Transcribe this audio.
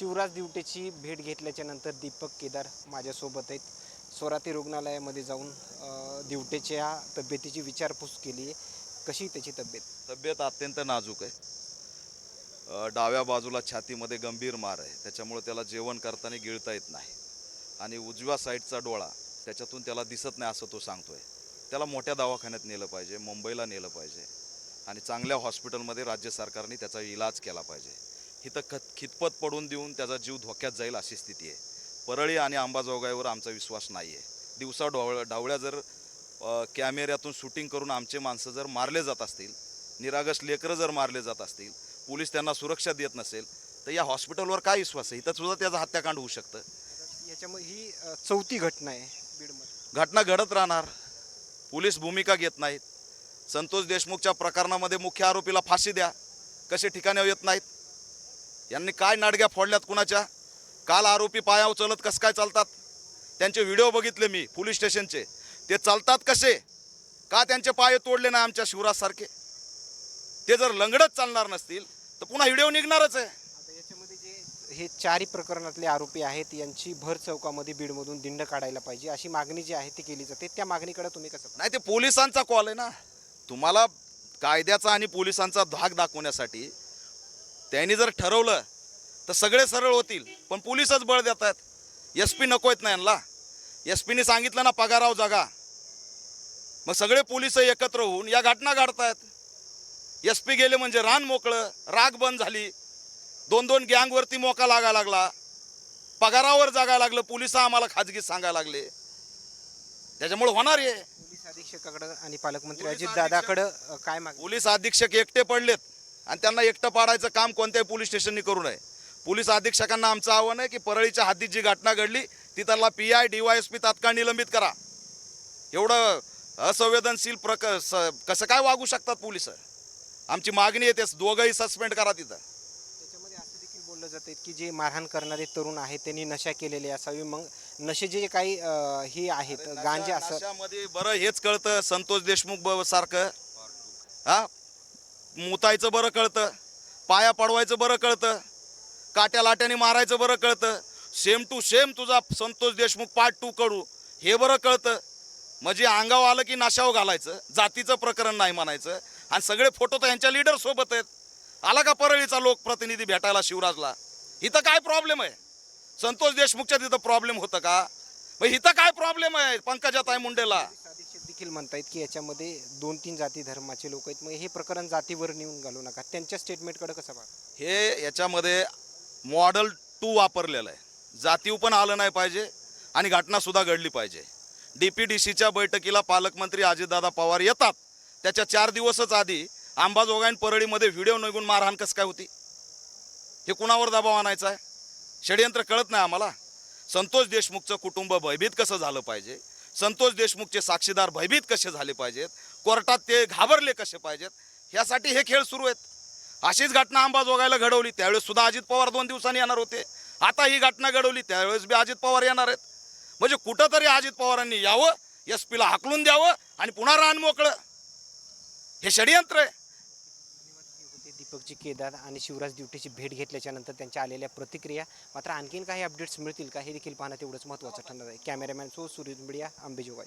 शिवराज दिवटेची भेट घेतल्याच्या नंतर दीपक केदार माझ्यासोबत आहेत. स्वराती रुग्णालयामध्ये जाऊन दिवटेच्या तब्येतीची विचारपूस केली आहे. कशी त्याची तब्येत? तब्येत अत्यंत नाजूक आहे. डाव्या बाजूला छातीमध्ये गंभीर मार आहे. त्याच्यामुळे त्याला जेवण करताना गिळता येत नाही. आणि उजव्या साईडचा डोळा त्याच्यातून त्याला दिसत नाही असं तो सांगतोय. त्याला मोठ्या दवाखान्यात नेलं पाहिजे मुंबईला नेलं पाहिजे. आणि चांगल्या हॉस्पिटलमध्ये राज्य सरकारने त्याचा इलाज केला पाहिजे. इथं खत खितपत पडून देऊन त्याचा जीव धोक्यात जाईल अशी स्थिती आहे. परळी आणि अंबाजोगाईवर आमचा विश्वास नाही आहे दिवसा डोळ डावळ्या जर कॅमेऱ्यातून शूटिंग करून आमचे माणसं जर मारले जात असतील निरागस लेकरं जर मारले जात असतील पोलीस त्यांना सुरक्षा देत नसेल तर या हॉस्पिटलवर काय विश्वास आहे? इथं सुद्धा त्याचं हत्याकांड होऊ शकतं. याच्यामध्ये ही चौथी घटना आहे बीडमध्ये. घटना घडत राहणार. पोलीस भूमिका घेत नाहीत. संतोष देशमुखच्या प्रकरणामध्ये मुख्य आरोपीला फाशी द्या. कसे ठिकाणी येत नाहीत? यांनी काय नाडग्या फोडल्यात कुणाच्या? काल आरोपी पायावर चलत कसं काय चालतात? त्यांचे व्हिडिओ बघितले मी पोलीस स्टेशनचे. ते चालतात कसे? का त्यांचे पाय तोडले नाही आमच्या शिवराजसारखे? ते जर लंगडत चालणार नसतील तर पुन्हा व्हिडिओ निघणारच आहे. आता याच्यामध्ये जे हे चारही प्रकरणातले आरोपी आहेत यांची भर चौकामध्ये बीडमधून दिंड काढायला पाहिजे अशी मागणी जी आहे ती केली जाते. त्या मागणीकडे तुम्ही कसं नाही ते पोलिसांचा कॉल आहे ना. तुम्हाला कायद्याचा आणि पोलिसांचा धाक दाखवण्यासाठी त्यांनी जर ठरवलं तर सगळे सरळ होतील पण पोलीसच बळ देत आहेत. एस पी नको आहेत ना यांना? एस पीने सांगितलं ना पगाराव जागा. मग सगळे पोलीस एकत्र होऊन या घटना घडतायत. एस पी गेले म्हणजे रान मोकळं राग बंद झाली. दोन दोन गँगवरती मोका लागा लागला. पगारावर जागा लागलं पोलीस आम्हाला खाजगी सांगायला लागले. त्याच्यामुळे होणार आहे पोलीस अधीक्षकाकडं आणि पालकमंत्री अजित दादाकडं काय मागणी? पोलीस अधीक्षक एकटे पडलेत. आणि त्यांना एकटं पाडायचं काम कोणत्याही पोलीस स्टेशननी करू नये. पोलीस अधीक्षकांना आमचं आव्हान आहे की परळीच्या हद्दीत जी घटना घडली तिथला P I D Y S P तात्काळ निलंबित करा. एवढं असंवेदनशील प्रक स- कसं काय वागू शकतात पोलीस? आमची मागणी आहे तेच दोघंही सस्पेंड करा तिथं. त्याच्यामध्ये असं देखील बोललं जाते की जे मारहाण करणारे तरुण आहेत त्यांनी नशा केलेले असावे. मग नशे जे काही हे आहेत गांजे असं नशामध्ये बरं हेच कळतं संतोष देशमुख सारखं. हा? मुतायचं बरं कळतं पाया पडवायचं बरं कळतं काट्या लाट्याने मारायचं बरं कळतं सेम टू सेम तुझा संतोष देशमुख पार्ट टू कडू हे बरं कळतं. म्हणजे अंगाव आलं की नाशाव घालायचं जातीचं प्रकरण नाही म्हणायचं आणि सगळे फोटो तर यांच्या लीडरसोबत आहेत. आला का परळीचा लोकप्रतिनिधी भेटायला शिवराजला? इथं काय प्रॉब्लेम आहे? संतोष देशमुखच्या तिथं प्रॉब्लेम होतं का? मग इथं काय प्रॉब्लेम आहे पंकजाताई मुंडेला? देखील म्हणतायत की याच्यामध्ये दोन तीन जाती धर्माचे लोक आहेत. मग हे प्रकरण जातीवर नेऊन घालू नका. त्यांच्या स्टेटमेंटकडे कसं बघा हे याच्यामध्ये मॉडल टू वापरलेलं आहे. जातीव पण आलं नाही पाहिजे आणि घटनासुद्धा घडली पाहिजे. डी पी डी सीच्या बैठकीला पालकमंत्री अजितदादा पवार येतात. त्याच्या चार दिवसच आधी आंबाजोगाईन परळीमध्ये व्हिडिओ निघून मारहाण कसं काय होती? हे कुणावर दबाव आणायचा आहे? षडयंत्र कळत नाही आम्हाला. संतोष देशमुखचं कुटुंब भयभीत कसं झालं पाहिजे? संतोष देशमुखचे साक्षीदार भयभीत कसे झाले पाहिजेत? कोर्टात ते घाबरले कसे पाहिजेत? ह्यासाठी हे खेळ सुरू आहेत. अशीच घटना अंबाजोगायला घडवली. त्यावेळेस सुद्धा अजित पवार दोन दिवसांनी येणार होते. आता ही घटना घडवली. त्यावेळेस बी अजित पवार येणार आहेत. म्हणजे कुठंतरी अजित पवारांनी यावं एस पीला हाकलून द्यावं आणि पुन्हा रान मोकळं. हे षडयंत्र आहे. दीपकजी केदार आणि शिवराज दिवटेची भेट घेतल्याच्यानंतर त्यांच्या आलेल्या प्रतिक्रिया मात्र आणखीन काही अपडेट्स मिळतील का हे देखील पाहणं तेवढंच महत्त्वाचं ठरणार आहे. कॅमेरामॅन सो सुरेश मीडिया अंबेजोगाई